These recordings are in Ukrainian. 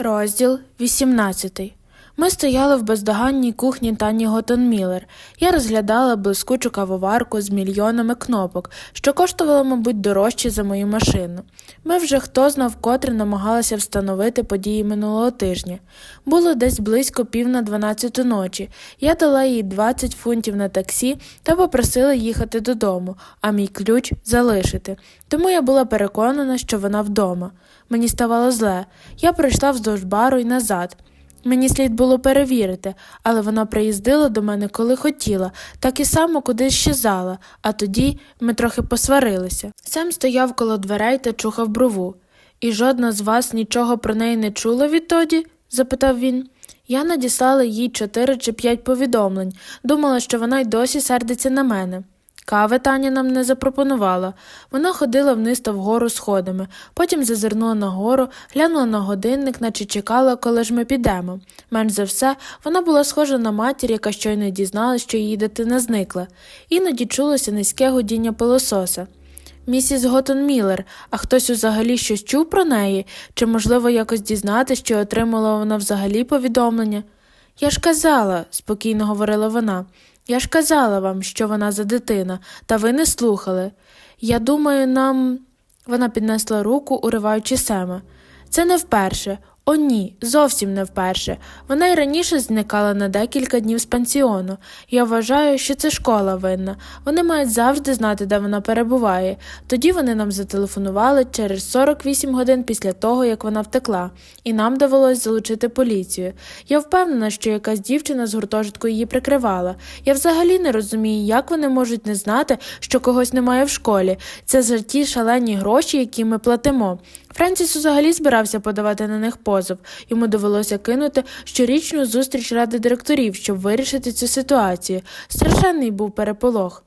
Розділ 18 Ми стояли в бездоганній кухні Тані Готон Міллер. Я розглядала блискучу кавоварку з мільйонами кнопок, що коштувало, мабуть, дорожче за мою машину. Ми вже хто знав котре намагалися встановити події минулого тижня. Було десь близько пів на дванадцяту ночі. Я дала їй 20 фунтів на таксі та попросила їхати додому, а мій ключ залишити. Тому я була переконана, що вона вдома. Мені ставало зле. Я пройшла вздовж бару і назад. Мені слід було перевірити, але вона приїздила до мене, коли хотіла, так і само кудись щезала, а тоді ми трохи посварилися. Сем стояв коло дверей та чухав брову. І жодна з вас нічого про неї не чула відтоді? запитав він. Я надіслала їй чотири чи п'ять повідомлень, думала, що вона й досі сердиться на мене. Кави Таня нам не запропонувала. Вона ходила вниз та вгору сходами, потім зазирнула нагору, глянула на годинник, наче чекала, коли ж ми підемо. Менш за все, вона була схожа на матір, яка щойно дізналась, що її дитина зникла. Іноді чулося низьке гудіння пилососа. Місіс Готон Міллер, а хтось взагалі щось чув про неї, чи, можливо, якось дізнатися, чи отримала вона взагалі повідомлення? Я ж казала, спокійно говорила вона. Я ж казала вам, що вона за дитина, та ви не слухали. Я думаю, нам. Вона піднесла руку, уриваючи Сема. Це не вперше. О, ні, зовсім не вперше. Вона й раніше зникала на декілька днів з пансіону. Я вважаю, що це школа винна. Вони мають завжди знати, де вона перебуває. Тоді вони нам зателефонували через 48 годин після того, як вона втекла, і нам довелось залучити поліцію. Я впевнена, що якась дівчина з гуртожитку її прикривала. Я взагалі не розумію, як вони можуть не знати, що когось немає в школі. Це за ті шалені гроші, які ми платимо. Френсіс взагалі збирався подавати на них позов. Йому довелося кинути щорічну зустріч ради директорів, щоб вирішити цю ситуацію. Страшенний був переполох.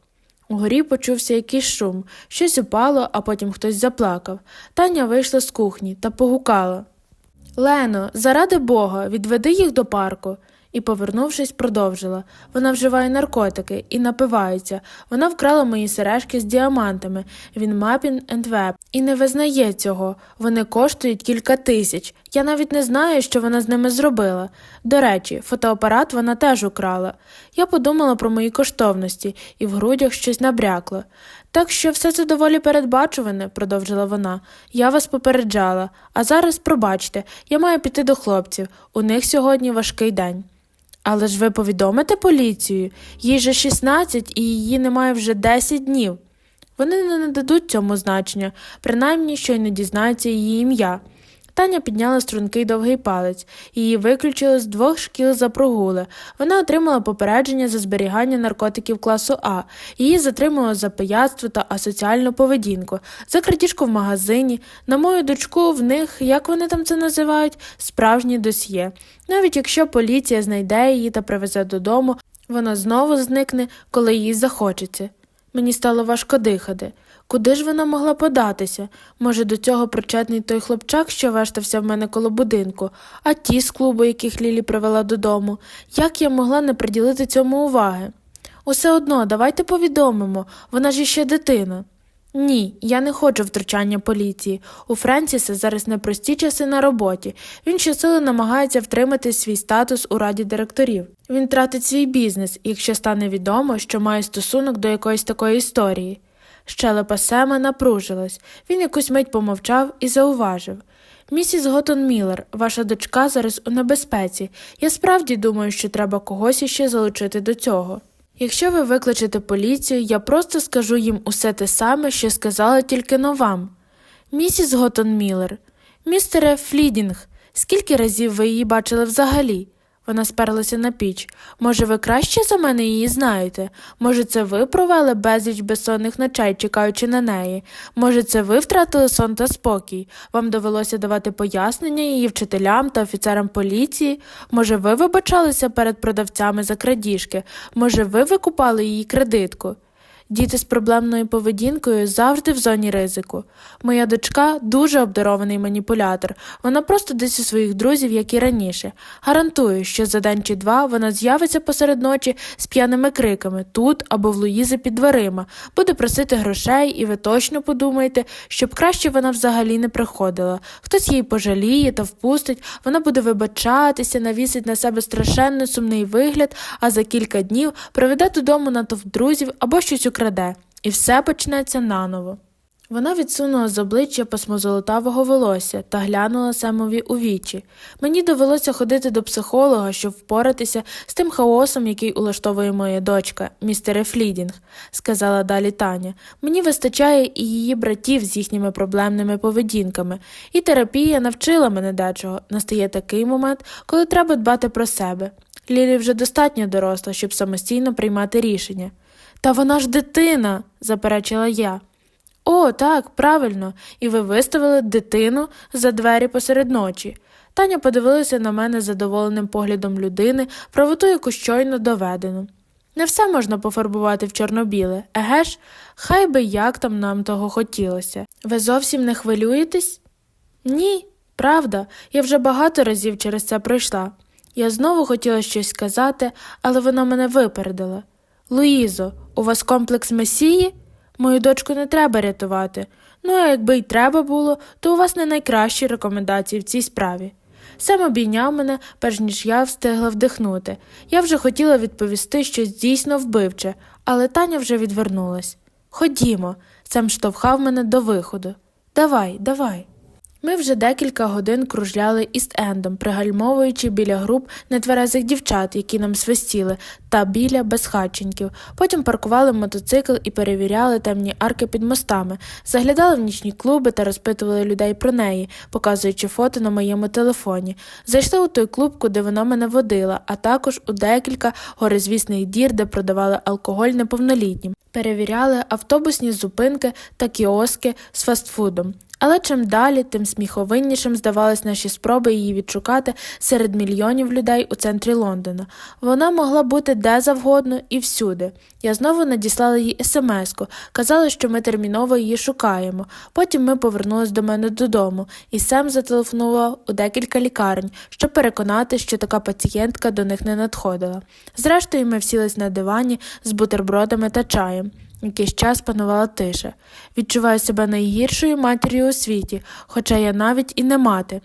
Угорі почувся якийсь шум, щось упало, а потім хтось заплакав. Таня вийшла з кухні та погукала. Лено, заради Бога, відведи їх до парку. І, повернувшись, продовжила. Вона вживає наркотики і напивається. Вона вкрала мої сережки з діамантами. Він Мапін енд Веб. І не визнає цього. Вони коштують кілька тисяч. Я навіть не знаю, що вона з ними зробила. До речі, фотоапарат вона теж украла. Я подумала про мої коштовності, і в грудях щось набрякло. Так що все це доволі передбачуване, продовжила вона. Я вас попереджала, а зараз пробачте, я маю піти до хлопців. У них сьогодні важкий день. Але ж ви повідомите поліцію? Їй же 16 і її немає вже 10 днів. Вони не нададуть цьому значення, принаймні щойно дізнаються її ім'я. Таня підняла стрункий довгий палець, її виключили з двох шкіл за прогули. Вона отримала попередження за зберігання наркотиків класу А, її затримали за пияцтво та асоціальну поведінку, за крадіжку в магазині. На мою дочку в них, як вони там це називають, справжнє досьє. Навіть якщо поліція знайде її та привезе додому, вона знову зникне, коли їй захочеться. Мені стало важко дихати. Куди ж вона могла податися? Може, до цього причетний той хлопчак, що вештався в мене коло будинку, а ті з клубу, яких Лілі привела додому. Як я могла не приділити цьому уваги? Усе одно, давайте повідомимо, вона ж іще дитина. Ні, я не хочу втручання поліції. У Френсіса зараз непрості часи на роботі. Він щосили намагається втримати свій статус у раді директорів. Він тратить свій бізнес, якщо стане відомо, що має стосунок до якоїсь такої історії. Щелепа Сема напружилась. Він якусь мить помовчав і зауважив. Місіс Готон Міллер, ваша дочка зараз у небезпеці. Я справді думаю, що треба когось іще залучити до цього. Якщо ви викличете поліцію, я просто скажу їм усе те саме, що сказала тільки но вам. Місіс Готон Міллер, містере Флідінг, скільки разів ви її бачили взагалі? Вона сперлася на піч. Може, ви краще за мене її знаєте? Може, це ви провели безліч безсонних ночей, чекаючи на неї? Може, це ви втратили сон та спокій? Вам довелося давати пояснення її вчителям та офіцерам поліції? Може, ви вибачалися перед продавцями за крадіжки? Може, ви викупали її кредитку? Діти з проблемною поведінкою завжди в зоні ризику. Моя дочка дуже обдарований маніпулятор. Вона просто десь у своїх друзів, як і раніше. Гарантую, що за день чи два вона з'явиться посеред ночі з п'яними криками тут або в Луїзи під дверима, буде просити грошей, і ви точно подумаєте, щоб краще вона взагалі не приходила. Хтось її пожаліє та впустить, вона буде вибачатися, навісить на себе страшенно сумний вигляд, а за кілька днів приведе додому натовп друзів або щось украде, і все почнеться наново. Вона відсунула з обличчя посмозолотавого волосся та глянула Семові у вічі. Мені довелося ходити до психолога, щоб впоратися з тим хаосом, який улаштовує моя дочка, містере Флідінг, сказала далі Таня. Мені вистачає і її братів з їхніми проблемними поведінками, і терапія навчила мене дечого. Настає такий момент, коли треба дбати про себе. Лілі вже достатньо доросла, щоб самостійно приймати рішення. Та вона ж дитина, заперечила я. О, так, правильно, і ви виставили дитину за двері посеред ночі. Таня подивилася на мене задоволеним поглядом людини, правоту яку щойно доведено. Не все можна пофарбувати в чорно-біле, еге ж, хай би як там нам того хотілося. Ви зовсім не хвилюєтесь? Ні, правда, я вже багато разів через це пройшла. Я знову хотіла щось сказати, але вона мене випередила. Луїзо, у вас комплекс месії? Мою дочку не треба рятувати. Ну, а якби й треба було, то у вас не найкращі рекомендації в цій справі. Сам обійняв мене, перш ніж я встигла вдихнути. Я вже хотіла відповісти щось дійсно вбивче, але Таня вже відвернулась. Ходімо, сам штовхав мене до виходу. Давай, давай. Ми вже декілька годин кружляли іст-ендом, пригальмовуючи біля груп нетверезих дівчат, які нам свистіли, та біля безхатченьків. Потім паркували мотоцикл і перевіряли темні арки під мостами, заглядали в нічні клуби та розпитували людей про неї, показуючи фото на моєму телефоні. Зайшли у той клуб, куди вона мене водила, а також у декілька горизвісних дір, де продавали алкоголь неповнолітнім. Перевіряли автобусні зупинки та кіоски з фастфудом. Але чим далі, тим сміховиннішим здавались наші спроби її відшукати серед мільйонів людей у центрі Лондона. Вона могла бути де завгодно і всюди. Я знову надіслала їй смс-ку, казала, що ми терміново її шукаємо. Потім ми повернулись до мене додому, і Сем зателефонував у декілька лікарень, щоб переконати, що така пацієнтка до них не надходила. Зрештою, ми всілись на дивані з бутербродами та чаєм. Якийсь час панувала тиша. Відчуваю себе найгіршою матір'ю у світі, хоча я навіть і не мати.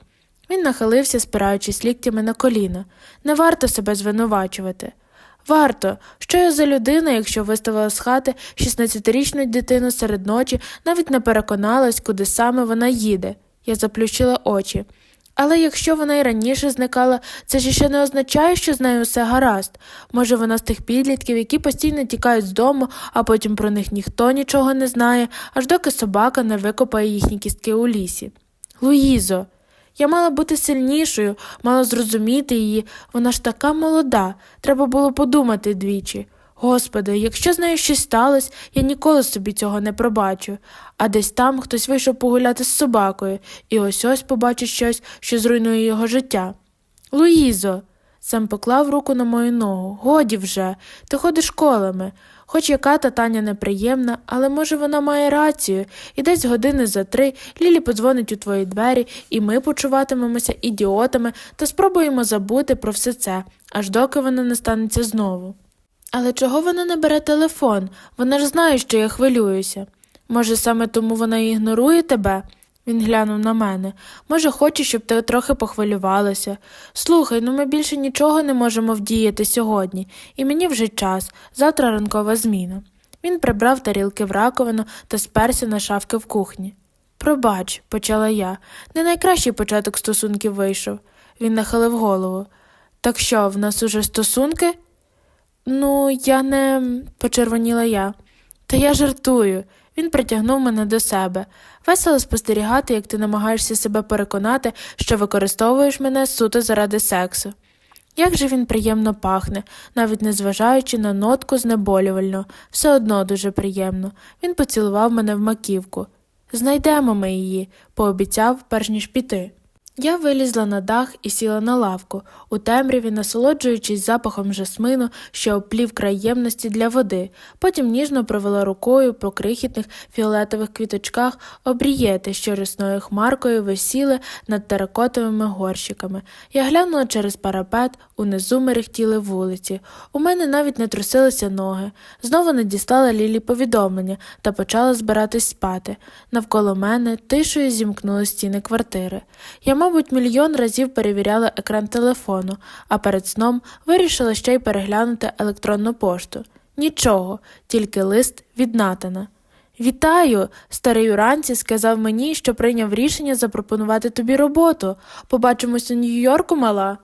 Він нахилився, спираючись ліктями на коліна. Не варто себе звинувачувати. Варто, що я за людина, якщо виставила з хати 16-річну дитину серед ночі, навіть не переконалась, куди саме вона їде. Я заплющила очі. Але якщо вона й раніше зникала, це ж ще не означає, що з нею все гаразд. Може, вона з тих підлітків, які постійно тікають з дому, а потім про них ніхто нічого не знає, аж доки собака не викопає їхні кістки у лісі. Луїзо, я мала бути сильнішою, мала зрозуміти її, вона ж така молода, треба було подумати двічі. Господи, якщо з нею щось сталося, я ніколи собі цього не пробачу. А десь там хтось вийшов погуляти з собакою, і ось ось побачить щось, що зруйнує його життя. Луїзо, сам поклав руку на мою ногу. Годі вже, ти ходиш колами. Хоч яка та Таня неприємна, але може вона має рацію, і десь години за три Лілі подзвонить у твої двері, і ми почуватимемося ідіотами та спробуємо забути про все це, аж доки воно не станеться знову. Але чого вона не бере телефон? Вона ж знає, що я хвилююся. Може, саме тому вона ігнорує тебе? Він глянув на мене. Може, хоче, щоб ти трохи похвилювалася. Слухай, ну ми більше нічого не можемо вдіяти сьогодні, і мені вже час, завтра ранкова зміна. Він прибрав тарілки в раковину та сперся на шавки в кухні. Пробач, почала я. Не найкращий початок стосунків вийшов. Він нахилив голову. Так що, в нас уже стосунки? Ну, я не, почервоніла я. Та я жартую. Він притягнув мене до себе. Весело спостерігати, як ти намагаєшся себе переконати, що використовуєш мене суто заради сексу. Як же він приємно пахне, навіть незважаючи на нотку знеболювально, все одно дуже приємно. Він поцілував мене в маківку. Знайдемо ми її, пообіцяв, перш ніж піти. Я вилізла на дах і сіла на лавку, у темряві, насолоджуючись запахом жасмину, що оплів край ємності для води, потім ніжно провела рукою по крихітних фіолетових квіточках обрієти, що рясною хмаркою висіли над теракотовими горщиками. Я глянула через парапет, унизу мерехтіли вулиці. У мене навіть не трусилися ноги. Знову надіслала Лілі повідомлення та почала збиратись спати. Навколо мене тишею зімкнули стіни квартири. Я, мабуть, мільйон разів перевіряла екран телефону, а перед сном вирішила ще й переглянути електронну пошту. Нічого, тільки лист від Натана. Вітаю! Старий уранці сказав мені, що прийняв рішення запропонувати тобі роботу. Побачимось у Нью-Йорку, мала.